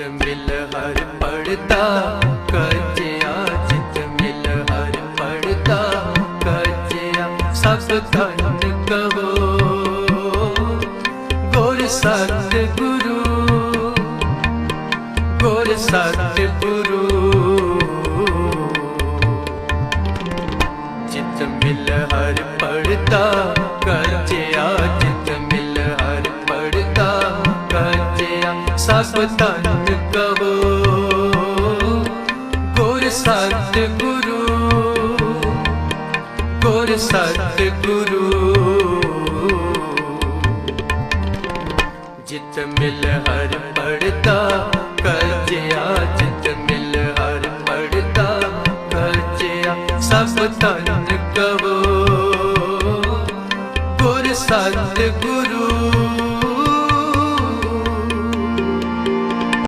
ਜਿਤ ਮਿਲ ਹਰ ਪੜਦਾ, ਕੱਚਿਆ ਜਿਤ ਮਿਲ ਹਰ ਪੜਦਾ ਕਜਿਆ ਸਭ ਧਨ ਕਹੋ। ਗੁਰ ਸਤ ਗੁਰੂ ਗੁਰ ਸਤ ਗੁਰੂ ਜਿਤ ਮਿਲ ਹਰ ਪੜਦਾ ਕਜਿਆ ਜਿਤ ਸਭ ਧਨ ਕਹੋ ਗੁਰ ਸਤ ਗੁਰੂ ਗੁਰ ਸਤ ਮਿਲ ਹਰ ਪੜਤਾ ਕਰਜਿਆ ਜਿਤ ਮਿਲ ਹਰ ਪੜਤਾ ਕਰਜਿਆ ਸਭ ਤਨ ਕਵੋ ਗੁਰ ਸਤ